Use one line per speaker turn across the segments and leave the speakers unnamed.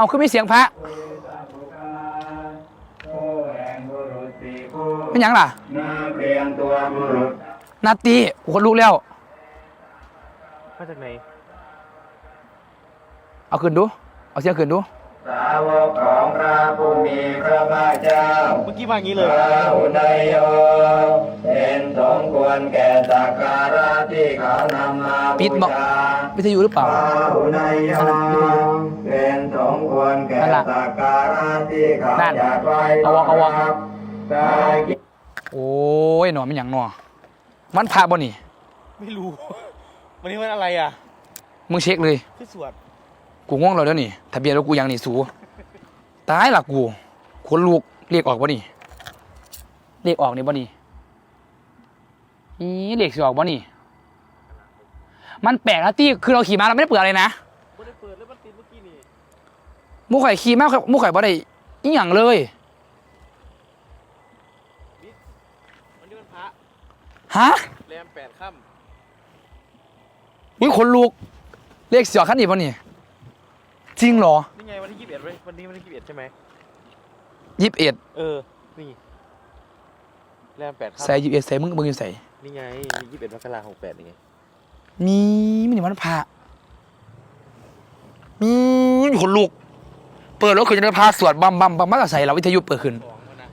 เอาขึ้นมีเสียงพระ
ผู้แห่งบุรุษสี่ผู้
เป็นหยังล่ะ
นาเพียงตัวบุรุษ
นาตีกูคนลุกแล้ว
มาจากไหน
เอาขึ้นดู เอาเสียงขึ้นดู
สาวกของพระผู้มีพระภาคเจ้า
เมื่อกี้มาอย่างนี้เลย
พระอุดยโยเป็น สมควรแก่สักการะที่เขานำมา
ปิ
บู
ดบอก
ชา
วิทยุหรือเปล่า
พระอุดยโยเป็นสมควรแก่
นั่นล่ะ
สักการะที่เขา
นั่น
จัดไว้
เอาวะเอาวะ
ครับได้
โอ้ยหนอนเป็นหยังหนอมันพระบ่นี่
ไม่รู้ วันนี้มันอะไรอะ
มึงเช็คเลย
คือสวด
กูง่วงแล้วเดี๋ยวนี่ทะเบียนรถกูยังนี่สูตายละกูคนลูกเรียกออกบ่นี่เรียกออกนี่บ่นี่ อีเรียกสิออกบ่นี่ มันแปลกนะตี้คือเราขี่มาเราไม่ได้เปิดอะไรนะ
ไม่ได้เปิดแล้วมันติดเมื่อกี้นี่
หมูข่อยขี่มาหมูข่อยบ่ได้อีหยังเลย
วันนี้มันพระ
ฮะ
แรมแปดค่
อุ้ยคนลูกเรียกเสียขั้นนี้บ่นี่จริงเหรอำ
นี่ไงวันที่ยี่สิบเอ็ดวันนี้วันที่ยี่สิบเอ็ดใช่ไหม
ยี่สิบเอ็ด
เออนี่ แรมแปดค่ำ
ใส่ยี่สิบเอ็ดใส่มึงมึงอยู่ใส่
นี่ไงมียี่สิบเอ็ดมกราหกแปดนี่ไง
มีมีนี่มันพระมีคนลูกเปิดรถคือจะได้พาสวดบัมบัมบัมมาใส่เราวิทยุเปิดขึ้น
สองแล้วนะ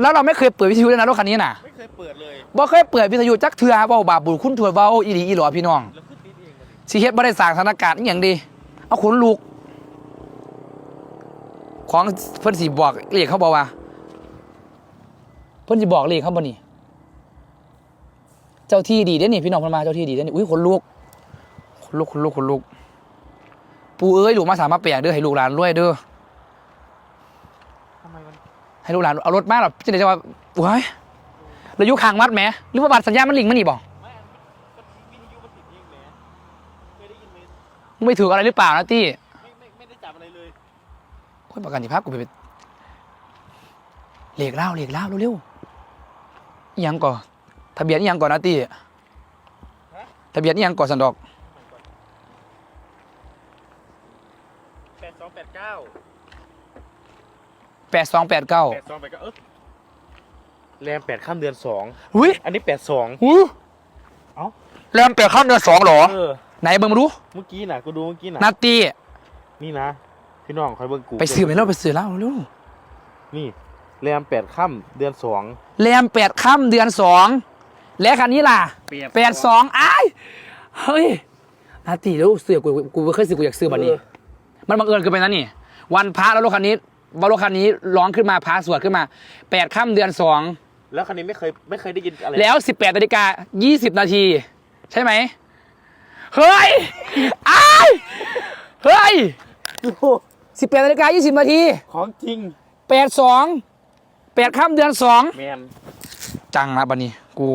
แล้วเราไม่เคยเปิดวิทยุเลยนะรถคันนี้น่ะ
ไม่เคยเปิดเลย
บ่เคยเปิดวิทยุจักเทือเว้าบาปบุญคุณถวยเว้าอีหลีอีหลอพี่น้อง
แล้วขึ้นติดเองมาดิ
สิเฮ็ดบ่ได้สร้างสถานการณ์อีหยังดีเอาขนลุก ของเพิ่นสิบอกเลขเขาบอกว่า เพิ่นสิบอกเลขเขาบ่นี่เจ้าที่ดีเด้อนี่พี่น้องเพิ่นมาเจ้าที่ดีเด้อนี่อุ้ยขนลุกขนลุกขนลุกขนลุกปู่เอ้ยลูกมาสามมาแปลงเด้อให้ลูกหลานรวยเด้อ
ทำไมมัน
ให้ลูกหลานเอารถมาหรอจะได้จะว่าว้ายเราอยู่ข้างวัดแหมหรือว่าบัตรสัญญาณมันลิงก์มันนี่บ่
ไม่อันมันมันวิทยุมันติดเองแหมเคยได้ยินไหม
มึงไม่ถืออะไรหรือเปล่านะตี้
ไม่ไม่ไม่ได้จับอะไรเลย
คนประกันที่พักกูไปเป็นเหล็กเล่าเหล็กเล่าเร็วๆ อิหยังก่อนทะเบียนอิหยังก่อนนะตี้ทะเบียนอิหยังก่อนสันดอก
แปดสองแปดเก้า
แปดสองแปดเก้า
แปดสองแปดเก้าเออแรมแปดข้ามเดือนสอง
หุ้ย
อันนี้แปดสอง
หู
เอ้า
แรมแปดข้ามเดือนสองเหรอ
เออ
ไหนเบิ่งมาดู
เมื่อกี้น่ะกูดูเมื่อกี้น่ะ
นาตี้
นี่นะพี่น้องคอยเบิ่งกู
ไปซื้อไปแล้วไปซื้อแล้วเร็ว
นี่ แรมแปดค่ำเดือนสอง
แรมแปดข้ามเดือนสองและคันนี้ล่ะแปดสองอ้ายเฮ้ยนาตีแล้วเสือกูกูไม่เคยซื้อกูอยากซื้อบันนี้ มันบังเอิญเกินไปนะนี่ วันพระแล้วรถคันนี้ว่ารถคันนี้ร้องขึ้นมาพระสวดขึ้นมาแปดค่ำเดือนสอง
แล้วคันนี้ไม่เคยไม่เคยได้ยินอะไร
แล้วสิบแปดนาฬิกายี่สิบนาที ใช่ไหมเฮ้ยอ้ายเฮ้ย
โอ้โห
สิบแปดนาฬิกายี่สิบนาที
ของจริง
แปดสอง แปดค่ำเดือนสอง
แมน
จังนะบันนี้ กู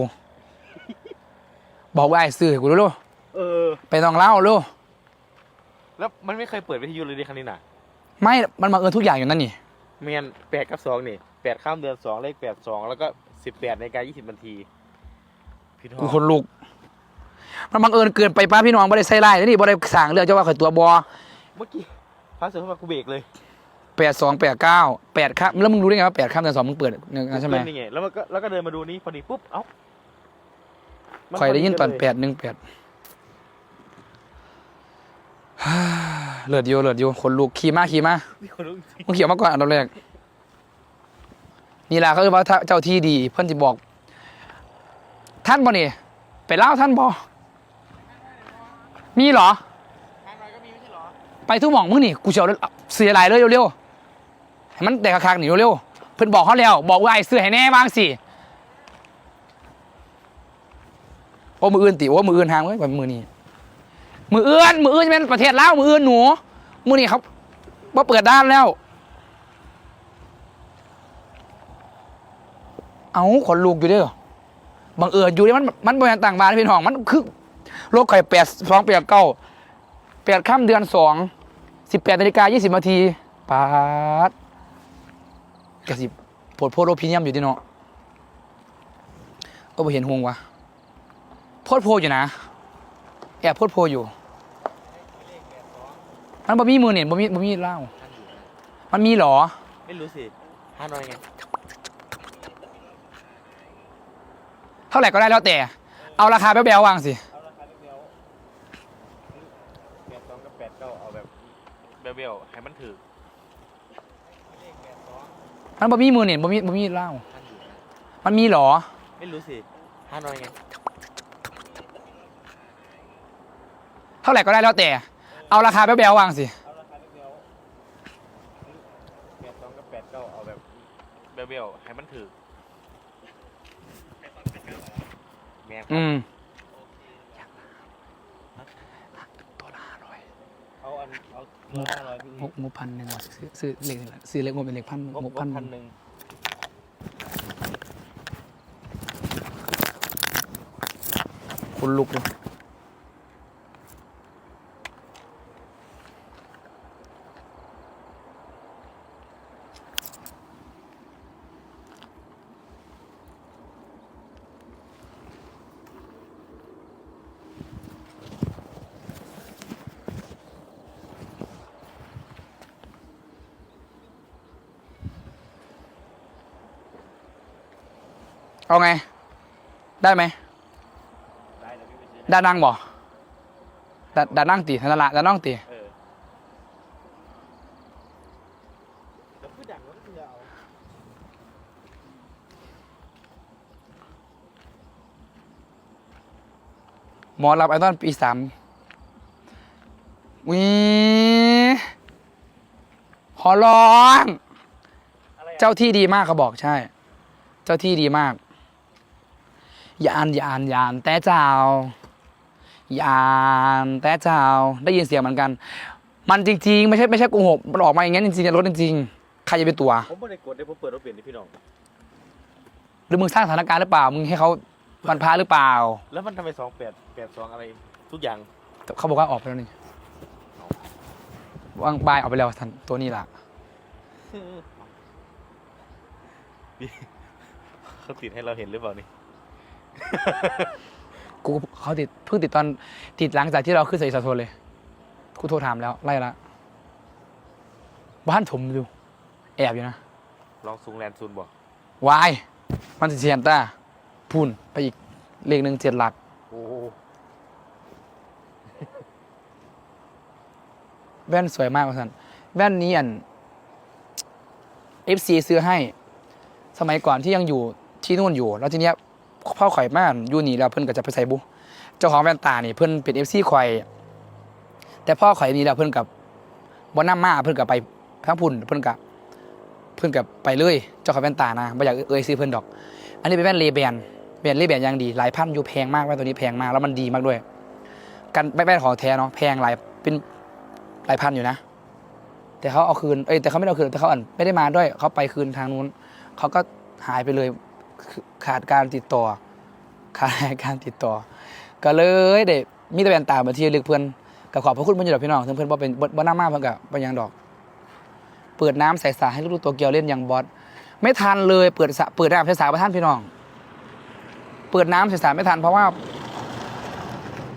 บอกว่าไอ้ซื้อให้กูรู้
เออ
ไปต้องเล่าลูก
แล้วมันไม่เคยเปิดวิทยุเลยดิคันนี้น่ะ
ไม่มันบังเอิญทุกอย่างอยู่นั่นนี่
แมนแปดกับสองนี่แปดข้ามเดือนสองเลขแปดสองแล้วก็สิบแปดนาฬิกายี่สิบนาทีพี่น้อง
กูคนลุก มันบังเอิญเกินไปป้าพี่น้องบ่ได้ใส่ไล่นี่บ่ได้สั่งเรื่องเจ้าว่าข่อยตัวบอ
เมื่อกี้พาเสือเข้ามากูเบรกเลย
แปดสองแปดเก้าแปดครับแล้วมึงรู้ได้ไงว่าแปดข้ามเดือนสองมึงเปิดใช่ไหม
เพื่อนนี่ไงแล้วมันก็แล้วก็เดินมาดูนี่พอดีปุ๊บเอ้ามั
ข่อยได้ยินตอน
พ
แปดหนึ่งแปดเลือดโยเลือดโยคนลุกขี่มาขี่มา
มีคนรู้จริง
มึงขี่ออกมาก่อนอันดับแรกนี่แหละเขาคือว่าถ้าเจ้าที่ดี เพื่อนจะบอก ท่านบ่นี่ไปเล่าท่านบ่มีเหรอ
ทางไหนก็มีไม่ใช่เหรอ
ไปทุกหม่องมึงนี่ กูจะเอาเสียหลายเลยเร็วๆ ให้มันแตกคักๆหนีเร็วๆเพิ่นบอกเขาแล้ว บอกว่าไอ้เสื้อให้แน่บ้างสิโอ้มืออื่นติโอ้มืออื่นทางเว้ยแบบมือนี้มืออื่นมืออื่นจะเป็นประเทศลาวมืออื่นหนูมือนี่เขาว่าเปิดด้านแล้ว เอาขนลูกอยู่เด้อบังเอิญอยู่เนี่ยมันมันบริเวณต่างบ้านพี่น้องมันคือโลกไข่แปดสองแปดเก้าแปดค่ำเดือนสองสิบแปดนาฬิกายี่สิบนาทีปาด กระสิบโพดโพดโรพิเนียมอยู่ที่เนาะเออไปเห็นหงวะโพดโพอยู่นะ แอบโพดโพอยู่ มันบ่มีมือเนี่ยบ่มีบ่มีเหล้า
ท่านอยู่นะ
มันมีเหรอ
ไม่รู้สิห้าน้อยไง
เท่าไหร่ก็ได้แล้วแต่ เอาราคาแบ๊วๆวางสิ
เอาราคาเบี้ยวแปดสองกับแปดเก้าเอาแบบเบี้ยวๆให้มันถือเลขแปดสอง
มันบ่มีมือเนี่ยบ่มีบ่มีเหล้า
ท่านอยู่นะ
มันมีเหรอ
ไม่รู้สิห้าน้อยไง
เท่าไหร่ก็ได้แล้วแต่ เอาราคาแบ๊วๆวางสิ
เอาราคาเบี้ยวแปดสองกับแปดเก้าเอาแบบเบี้ยวๆให้มันถือแม่ง
อืม
เอาอันเอาเงินห้าร้อยพี่
งบงบพันหนึ่งว่ะซื้อซื้อเลขหนึ่งละซื้อเลขงบเป็นเลขพัน
งบ
งบพัน
พันหนึ่ง
คุณลุกเลย เอาไง ได้ไหม
ได้แล้วพี่ไปซื้อ
ดานั่งบ่ดาดานั่งตีนั่นละดานั่งตี
เออแล้วผู้ดังก็คือเอา
หมอรับไอตอนปีสามวิขอร้อง
อะไรอะ
เจ้าที่ดีมากเขาบอกใช่ เจ้าที่ดีมาก ยานยานยานแต่เจ้ายานแต่เจ้าได้ยินเสียงเหมือนกัน มันจริง ๆ ไม่ใช่ไม่ใช่โกหกมันออกมาอย่างงั้นจริงๆรถจริงๆใครจะไปตัว
ผมไม่ได้กดได้ผมเปิดรถเปลี่ยนนี่พี่น้อง
หรือมึงสร้างสถานการณ์หรือเปล่า มึงให้เขาวันพาหรือเปล่า
แล้วมันทำไมสองแปดแปดสองอะไรทุกอย่าง
เขาบอกว่าออกไปแล้วนี่วางบายออกไปแล้วทันตัวนี้ล่ะ
เขาติดให้เราเห็นหรือเปล่านี่
กูเขาติดเพิ่งติดตอนติดหลังจากที่เราขึ้นใส่สาโทนเลยกูโทรถามแล้ว ไล่ละบ้านถมอยู่ แอบอยู่นะ
ลองซูงแลนซูนบอก
วายมันสิเซียนต้าพูนไปอีกเลขหนึ่งเจ็ดหลัก
โอ้
แว่นสวยมากสันแว่นนี้อัน FC ซื้อให้ สมัยก่อนที่ยังอยู่ที่นู่นอยู่ แล้วทีเนี้ย พ่อข่อยมากอยู่นี่แล้วเพิ่นก็จะไปใส่บุเจ้าของแว่นตานี่เพิ่นเป็น FC ข่อย แต่พ่อข่อยนี่แล้วเพิ่นกับบ่นำมาเพิ่นกับไปทั้งพุ่นเพิ่นกับเพิ่นกับไปเลยเจ้าของแว่นตานะบ่อยากเอ่ยซื้อเพิ่นดอก อันนี้เป็นแว่นเลแบนแว่นเลแบนยังดีหลายพันอยู่แพงมากแว่นตัวนี้แพงมากแล้วมันดีมากด้วย กันแว่นของแท้เนาะแพงหลายเป็นหลายพันอยู่นะแต่เขาเอาคืน เอ้ยแต่เขาไม่เอาคืน แต่เขาอ่านไม่ได้มาด้วย เขาไปคืนทางนู้น เขาก็หายไปเลย ขาดการติดต่อ ขาดการติดต่อ ก็เลยเด็มีแต่แว่นตามาที่ระลึกเพื่อนกับขอบพระคุณเพื่อนอยู่ดอกพี่น้องถึงเพื่อนบ่เป็นบ่บ่น่ามากเพื่อนกับบ่หยังดอก เปิดน้ำใส่สาให้ลูกๆตัวเกียวเล่นอย่างบอสไม่ทันเลยเปิดสะเปิดน้ำใส่สาประท่านพี่น้อง เปิดน้ำใส่สาไม่ทันเพราะว่า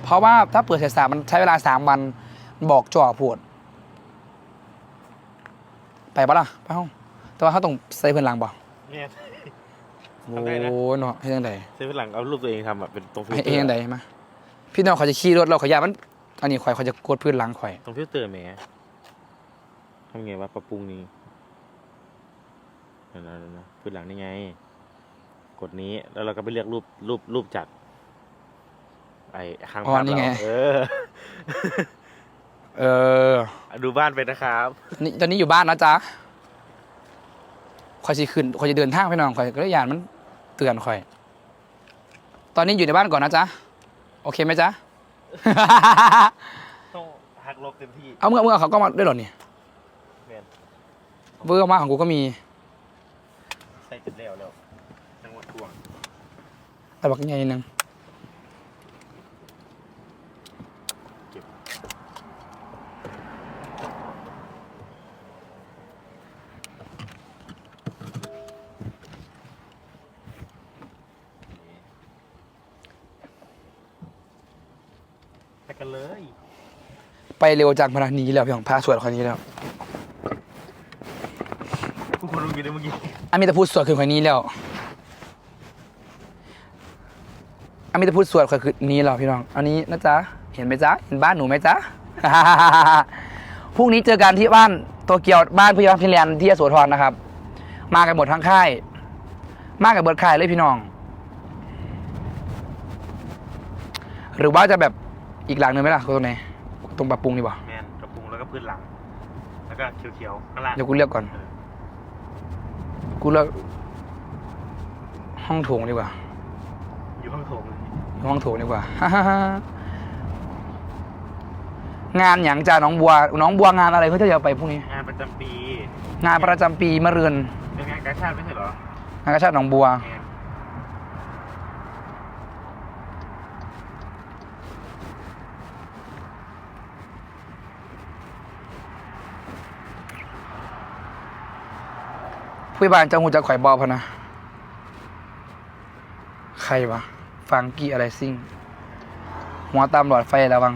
เพราะว่าถ้าเปิดใส่สามันใช้เวลาสามวันบอกจ่อปวดไปปะล่ะไปห้องแต่ว่าเขาต้องใส่เพื่อนหลังบ่
เนี่ย
โอ้
ทำได้นะ
เนาะให้ยังไง
เส้นหลังเอารูปตัวเองทำอะเป็นตรงฟิล
ให้
เตอ
ยัง
ร์
ไงมาพี่น้องเขาจะขี่รถเราขอยามัน อันนี้ข่อยเขาจะกดพื้นหลังข่อย
ตรงฟิลเตอร์แหมทำไงวะปรับปรุงนี้นั่นนะนะพื้นหลังนี่ไง กดนี้แล้วเราก็ไปเลือกรูปรูปรูปจากไอ้ข้าง
อ๋อ
ภาพ
นี่
เรา
ไง
เออ
เออ
ดูบ้านไปนะครับ
นี่ตอนนี้อยู่บ้านนะจ๊ะข่อยสิขึ้นข่อยจะเดินทางพี่น้องข่อยก็เลยยานมัน เตือนข่อย ตอนนี้อยู่ในบ้านก่อนนะจ๊ะ โอเคไหมจ๊ะ
ต้องหักลบเต็มที่
เอาเมื่อเมื่อเขาก็มาด้วยเหรอเนี่ย
แมน
เวอร์มากของกูก็มี
ใส่จุดแล้วแล้วจังหวัดทวง
แต่บักใหญ่นึง
ไป กันเลย
ไปไปเร็วจังพนักนี้แล้วพี่ของพาสวดคนนี้แล้ว
กูคนรู้กี่ได้เมื่อกี้
อามิตาพูดสวดคือคนนี้แล้วอามิตาพูดสวดคือนี้แล้วพี่น้อง อันนี้นะจ๊ะ เห็นไหมจ๊ะ เห็นบ้านหนูไหมจ๊ะ พรุ่งนี้เจอกันที่บ้านโตเกียวบ้านพี่ยอนพี่แลนด์ที่ยโสธรนะครับ มากันหมดทั้งค่าย มากันเบิดค่ายเลยพี่น้อง หรือว่าจะแบบ อีกหลังหนึ่งไหมล่ะตรงไหนตรงปรับปรุงดีกว่า
แมนกระปุงแล้วก็พื้นหลัง แล้วก็เขียวๆข้างล่าง
เดี๋ยวกูเลือกก่อน กูเลือกห้องโถงดีกว่า
อยู่ข้างโถงเลย
ห้องโถงดีกว่า งานอย่างจ้าน้องบัว น้องบัวงานอะไรเขาจะเอาไปพรุ่งนี้
งานประจำปี
งานประจำปีมะเรือน
เป็นงานกาชาติไม่ใช่เหรอ งา
นกระชาติหนองบัว
แมน
ผู้บานเจ้าหูจะข่อยบอพะนะ ใครวะ ฟังกี้อะไรซิ่ง หัวตามหลอดไฟระวัง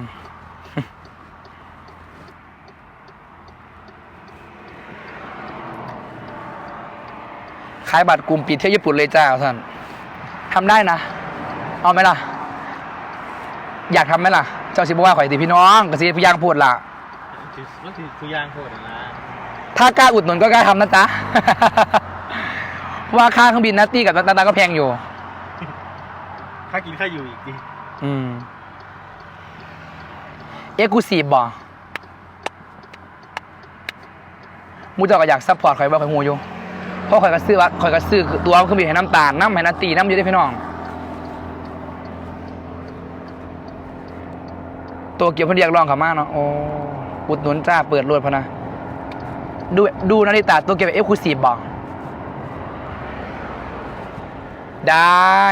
ขายบัตรกลุ่มปิดเที่ยวญี่ปุ่นเลยจ้าท่านทำได้นะ เอาไหมล่ะ อยากทำไหมล่ะ เจ้าสิบว่าข่อยตีพี่น้องกสิพี่ยางพูดล่ะ
มันคือคือยางโคตรนะ
ถ้ากล้าอุดหนุนก็กล้าทำนะจ๊ะ ว่าค่าเครื่องบินนัตตี้กับนัตตาก็แพงอยู่
ค่ากินค่าอยู่อีกดิ
อืม เอ็กซ์คลูซีฟบ่มูเจาก็อยากซัพพอร์ตข่อยบ่ข่อยฮูอยู่ เพราะข่อยก็ซื้อว่าข่อยก็ซื้อตัวเครื่องบินให้น้ำตาลน้ำให้นัตตี้น้ำอยู่ได้พี่น้อง ตัวเกี่ยวเพันเรียกร้องเขามาเนาะโอ้อุดหนุนจ้าเปิดรวดพะนะ ดูดูนาฬิตาตัวเกี่ยวเอ็กซ์คูซีฟบ่ได้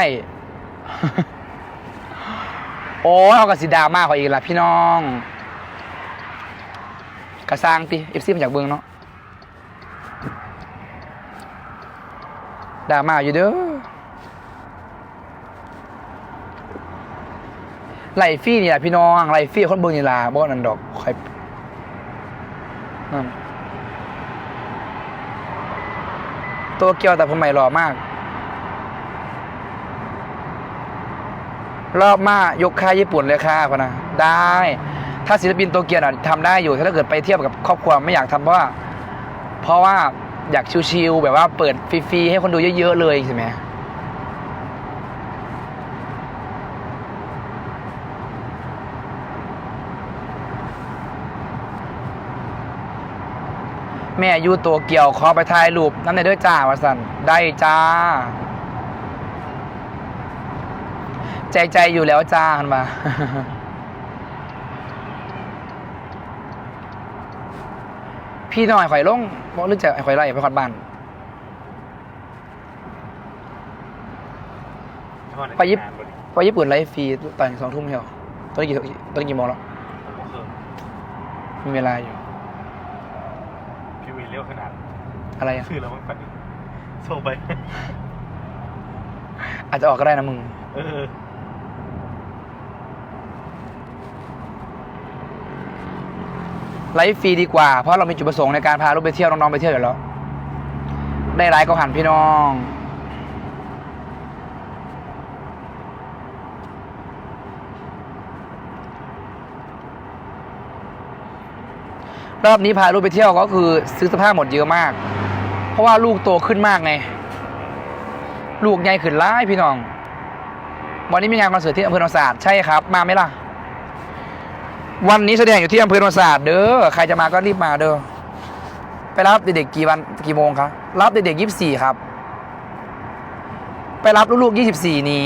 โอ้เอากับสีดาม่าเขาอีกละพี่น้องกระสร้างติเอฟซีมาจากเบืองเนาะดามาอยู่เด้อไลฟี่นี่แหละพี่น้องไลฟี่คนเบืองนี่ละบ่นันดอกคอยนั่น ตัวเกียวแต่ผมใหม่หล่อมาก รอบมายกค่ายญี่ปุ่นเลยค่ะพนะได้ ถ้าศิลปินโตเกียวน่ะทำได้อยู่ถ้าเกิดไปเทียบกับครอบครัวไม่อยากทำเพราะว่า เพราะว่าอยากชิวๆแบบว่าเปิดฟรีๆให้คนดูเยอะๆเลยใช่ไหม แม่อยู่ตัวเกียวขอไปถ่ายรูปน้ำในเด้อจ้าวาสันได้จ้า ใจใจอยู่แล้วจ้าคันมาพี่น้อยข่อยลงบอกหรือจะไอ้ข่อยไล่ไปขอดบ้านไปญี่ปุ่นไปญี่ปุ่นไล่ฟรีตอนสองทุ่มเชียวตอนนี้กี่ตอนนี้กี่โมงแล้วมีเวลาอยู่
พี่วีเร็วขนาด
อะไรอะ
ชื่อเราบ้างปันส่งไป
อาจจะออกก็ได้นะมึง
เออ
ไลฟ์ฟรีดีกว่า เพราะเรามีจุดประสงค์ในการพาลูกไปเที่ยวน้องๆไปเที่ยวอยู่แล้ว ได้ไลฟ์ก็หันพี่น้อง รอบนี้พาลูกไปเที่ยวก็คือซื้อเสื้อผ้าหมดเยอะมาก เพราะว่าลูกโตขึ้นมากไง ลูกใหญ่ขึ้นร้ายพี่น้อง วันนี้มีงานคอนเสิร์ตที่อำเภอหนองสะอาดใช่ครับ มาไหมล่ะ วันนี้แสดงอยู่ที่อำเภอโนนสะอาดเด้อ ใครจะมาก็รีบมาเด้อ ไปรับเด็กๆกี่วันกี่โมงครับ รับเด็กๆยี่สิบสี่ครับ ไปรับลูกๆยี่สิบสี่นี้